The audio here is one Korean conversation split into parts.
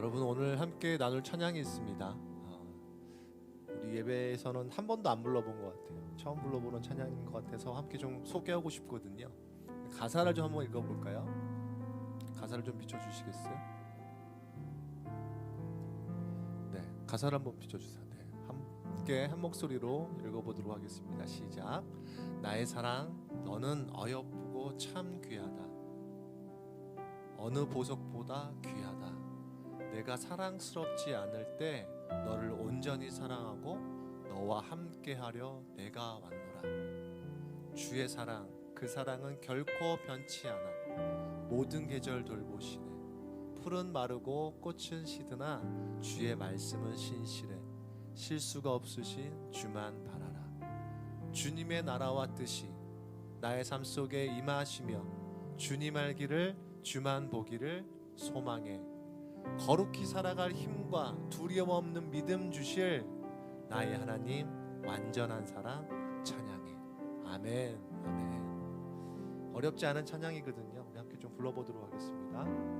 여러분 오늘 함께 나눌 찬양이 있습니다. 아, 우리 예배에서는 한 번도 안 불러본 것 같아요. 처음 불러보는 찬양인 것 같아서 함께 좀 소개하고 싶거든요. 가사를 좀 한번 읽어볼까요? 가사를 좀 비춰주시겠어요? 네, 가사를 한번 비춰주세요. 네, 함께 한 목소리로 읽어보도록 하겠습니다. 시작. 나의 사랑, 너는 어여쁘고 참 귀하다. 어느 보석보다 귀하다. 내가 사랑스럽지 않을 때 너를 온전히 사랑하고 너와 함께하려 내가 왔노라. 주의 사랑, 그 사랑은 결코 변치 않아. 모든 계절 돌보시네. 풀은 마르고 꽃은 시드나 주의 말씀은 신실해. 실수가 없으신 주만 바라라. 주님의 나라와 뜻이 나의 삶 속에 임하시며 주님 알기를 주만 보기를 소망해. 거룩히 살아갈 힘과 두려움 없는 믿음 주실 나의 하나님 완전한 사랑 찬양해. 아멘. 아멘. 어렵지 않은 찬양이거든요. 우리 함께 좀 불러보도록 하겠습니다.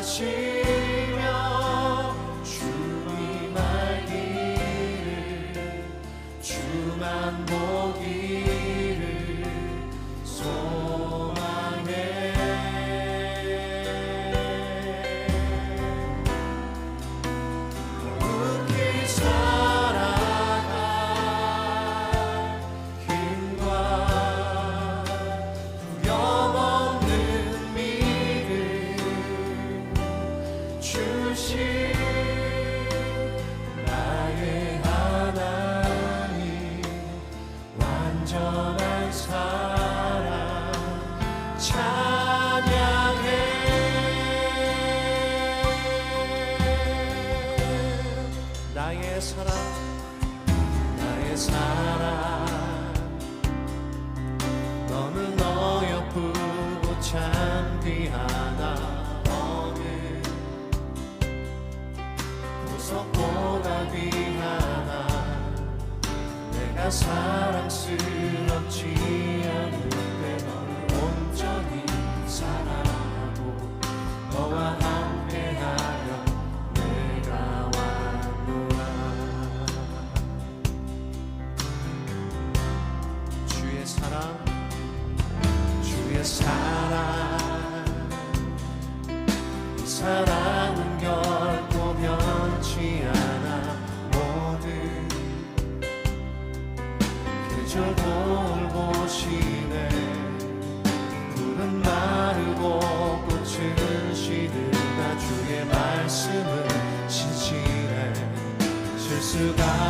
임 사랑은 결코 않아. 모든 계절 돌보시네 푸른 마르고 꽃은 시들다. 주의 말씀은 진실해 실수가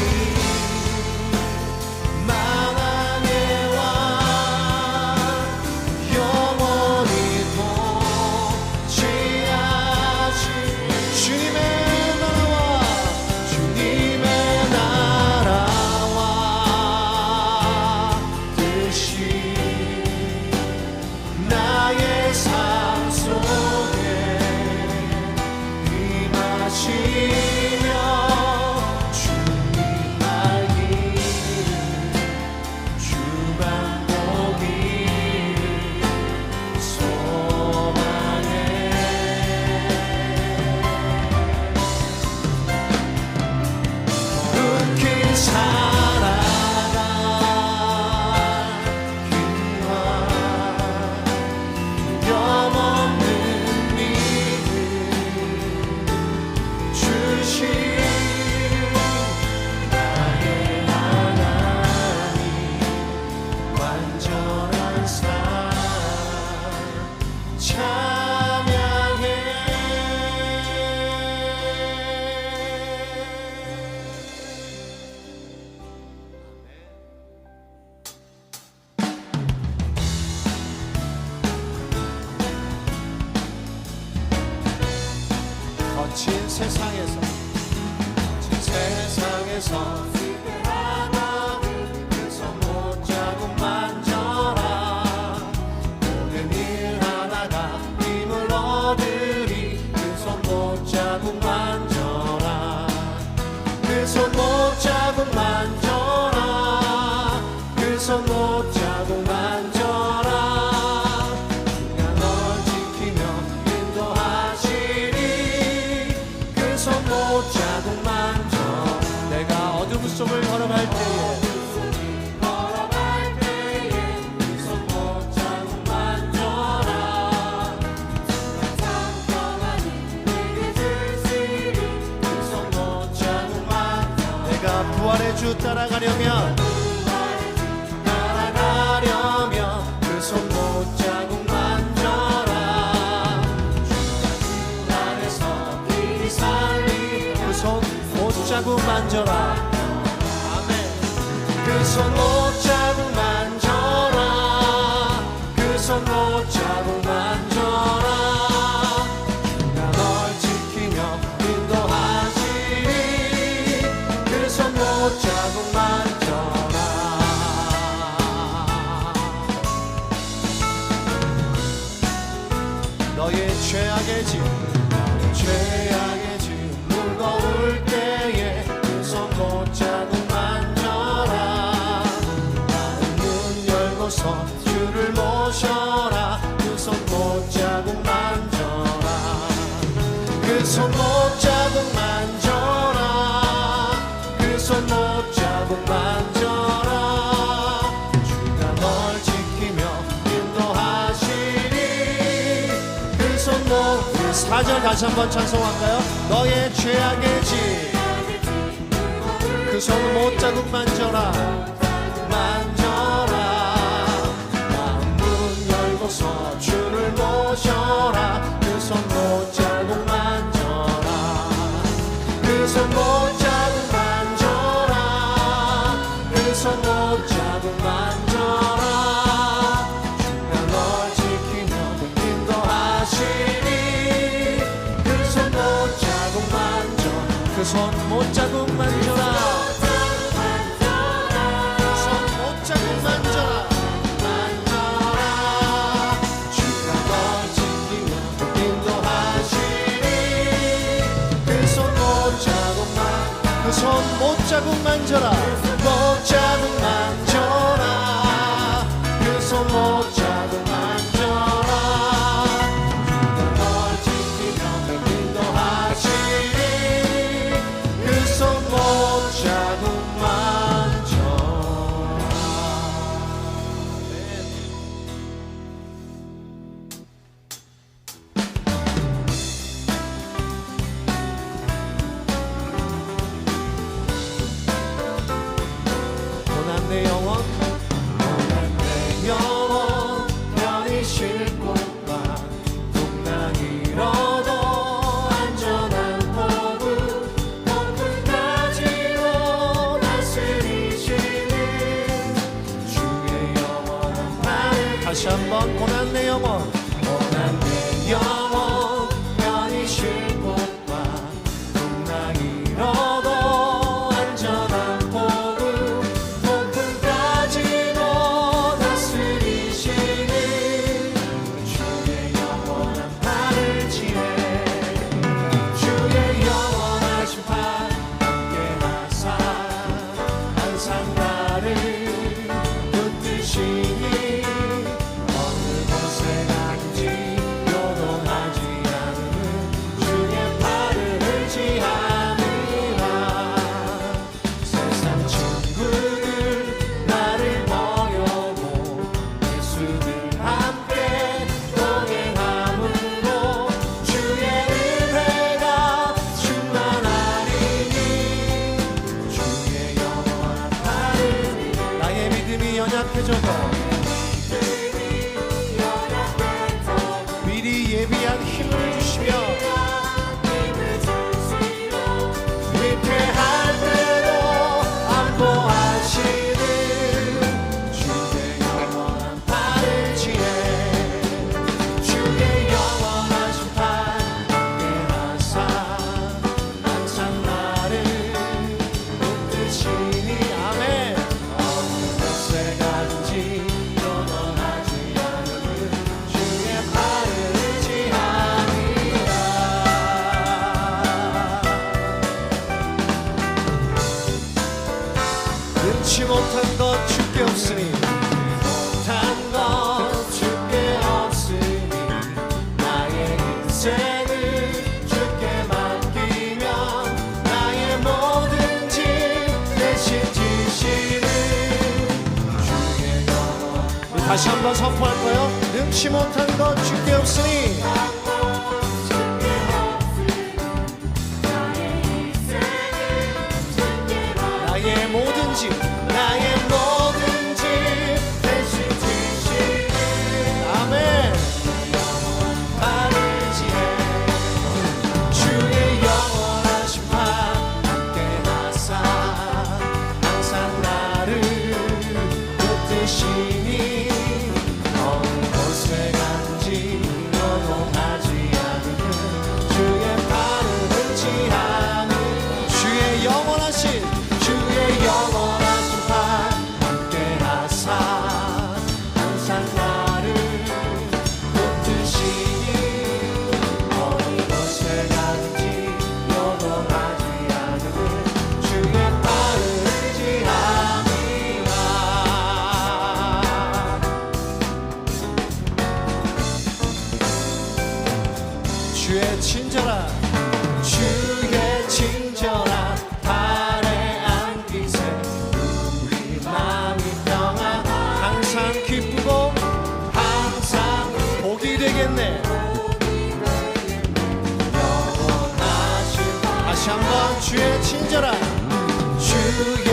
you. time. 살아가려면 날아가려면 그 손 못자국 만져라. 주가 그손 못자국 만져라. 4절 다시 한번 찬송할까요? 너의 죄악의 짐그 손 못자국 만져라. 만져라. 마문 열고서 주를 모셔라. 그 손 못자국 만져라. 그 손 못자국 만져라. 그 손 못자국 손자국 만져라. 다시 한번 선포할까요? 능치 못한 것 줄게 없으니 복이 되겠네. 다시 한번 주의 친절한 주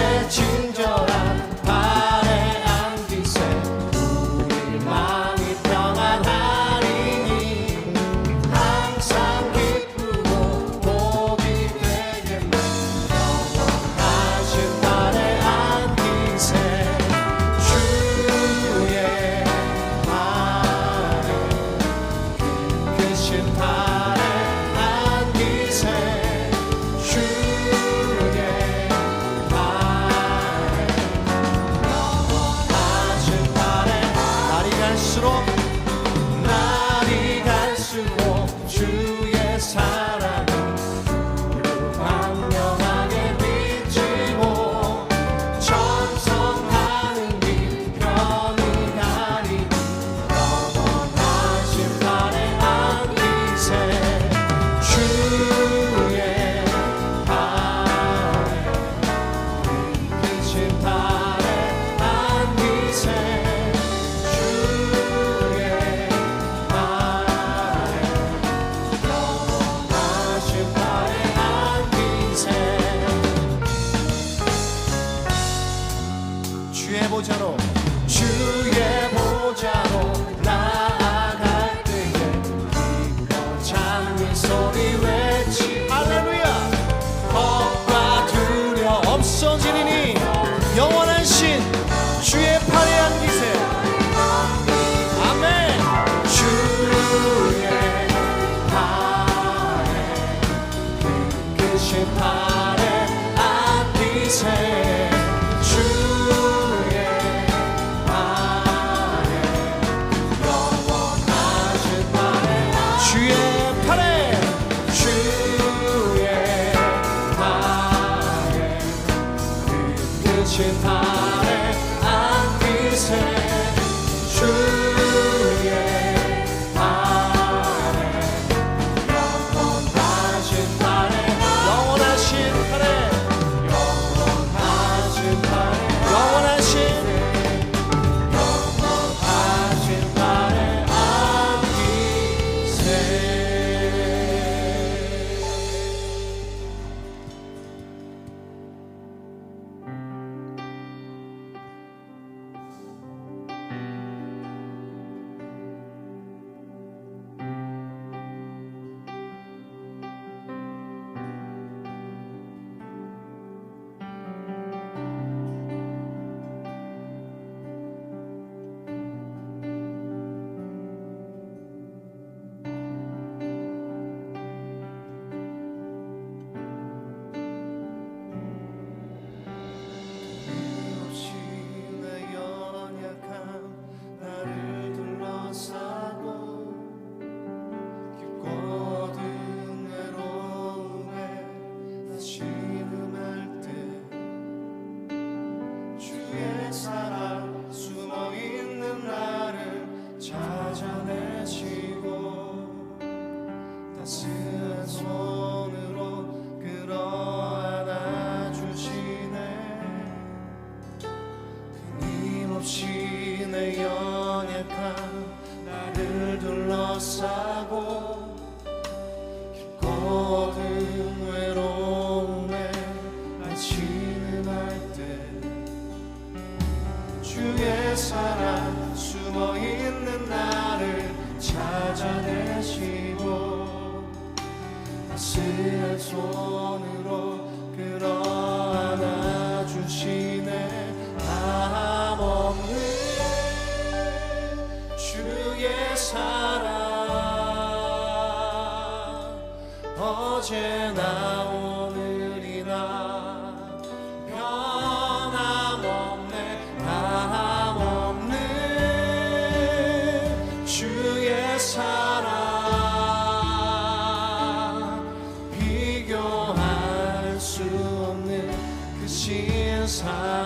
비교할 수 없는 그 신사랑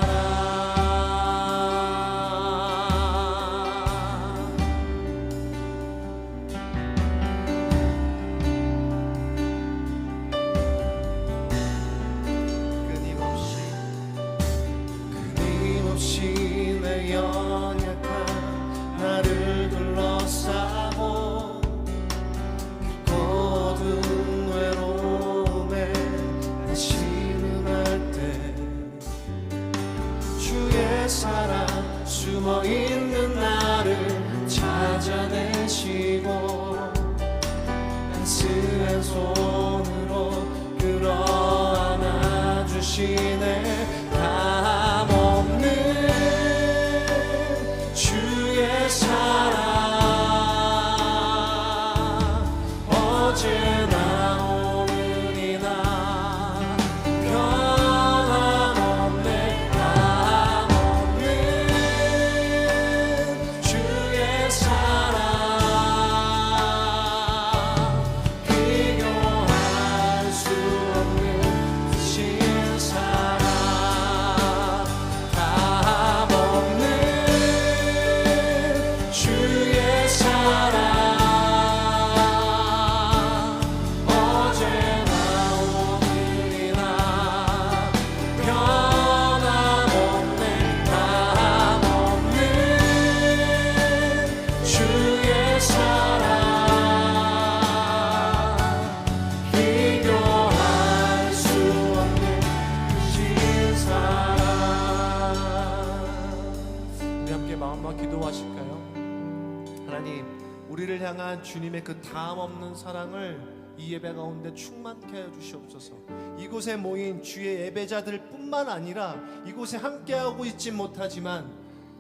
향한 주님의 그 다음 없는 사랑을 이 예배 가운데 충만케 하여 주시옵소서. 이곳에 모인 주의 예배자들 뿐만 아니라 이곳에 함께하고 있지 못하지만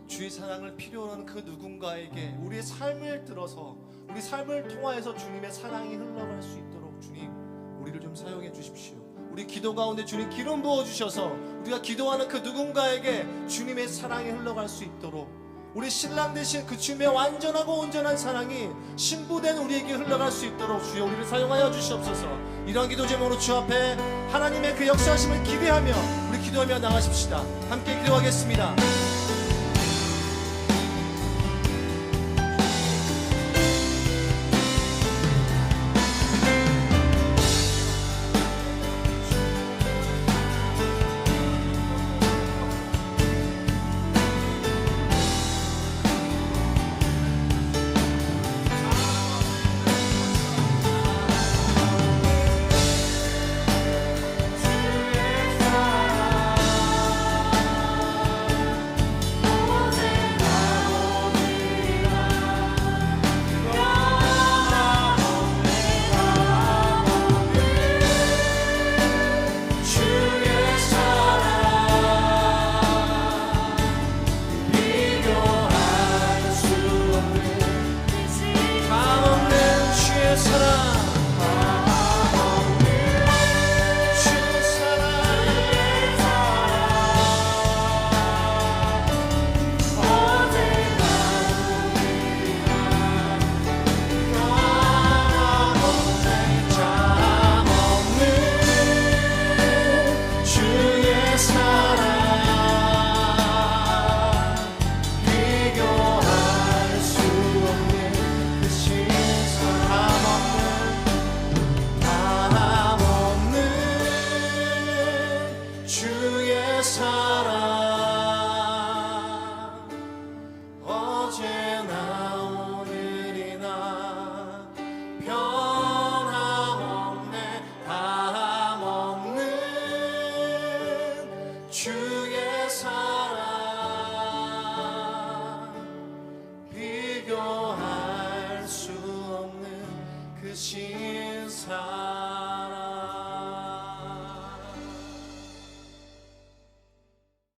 주의 사랑을 필요로 하는 그 누군가에게 우리의 삶을 들어서 우리 삶을 통하여서 주님의 사랑이 흘러갈 수 있도록 주님 우리를 좀 사용해 주십시오. 우리 기도 가운데 주님 기름 부어 주셔서 우리가 기도하는 그 누군가에게 주님의 사랑이 흘러갈 수 있도록 우리 신랑 대신 그 주님의 완전하고 온전한 사랑이 신부된 우리에게 흘러갈 수 있도록 주여 우리를 사용하여 주시옵소서. 이런 기도 제목으로 주 앞에 하나님의 그 역사하심을 기대하며 우리 기도하며 나가십시다. 함께 기도하겠습니다